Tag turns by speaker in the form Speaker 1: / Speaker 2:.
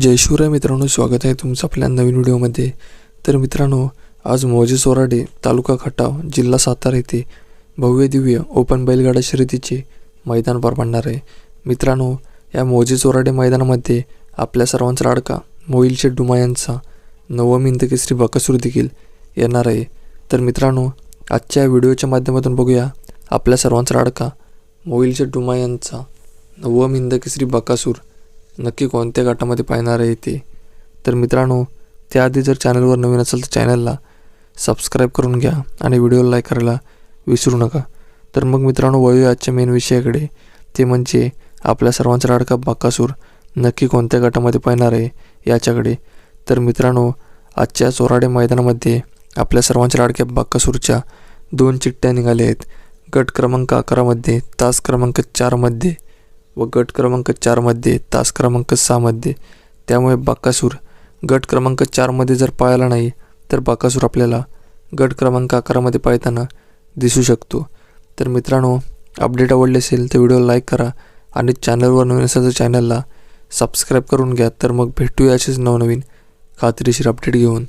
Speaker 1: जय शिवराय मित्रांनो स्वागत आहे तुमचं आपल्या नवीन व्हिडिओमध्ये. तर मित्रांनो आज मोजे सोराडे तालुका खटाव जिल्हा सातारा येथे भव्य दिव्य ओपन बैलगाडा शर्यतीचे मैदान पार पडणार आहे. मित्रांनो या मोजे चोराडे मैदानामध्ये आपल्या सर्वांचा लाडका मोईल शेड्डुमा यांचा नवम इंद केसरी बकासूर देखील येणार आहे. तर मित्रांनो आजच्या व्हिडिओच्या माध्यमातून बघूया आपल्या सर्वांचा लाडका मोईल शेड्डुमा डुमा यांचा नवम इंद बकासूर नक्की कोणत्या गटामध्ये पाहणार आहे ते? तर मित्रांनो त्याआधी जर चॅनलवर नवीन असेल तर चॅनलला सबस्क्राईब करून घ्या आणि व्हिडिओला लाईक करायला विसरू नका. तर मग मित्रांनो वळूया आजच्या मेन विषयाकडे. ते म्हणजे आपल्या सर्वांचा लाडका बाकासूर नक्की कोणत्या गटामध्ये पाहणार आहे याच्याकडे. तर मित्रांनो आजच्या चोराडे मैदानामध्ये आपल्या सर्वांच्या लाडक्या बाकासूरच्या दोन चिठ्ठ्या निघाल्या आहेत. गट क्रमांक अकरामध्ये तास क्रमांक चारमध्ये व गट क्रमांक चारमध्ये तास क्रमांक सहामध्ये त्यामुळे बाकासूर गट क्रमांक चारमध्ये जर पाळला नाही तर बाकासूर आपल्याला गट क्रमांक अकरामध्ये पाळताना दिसू शकतो. तर मित्रांनो अपडेट आवडले असेल तर व्हिडिओ लाईक करा आणि चॅनलवर नवीन असेल तर चॅनलला सबस्क्राईब करून घ्या. तर मग भेटूया असेच नवनवीन खात्रीशीर अपडेट घेऊन.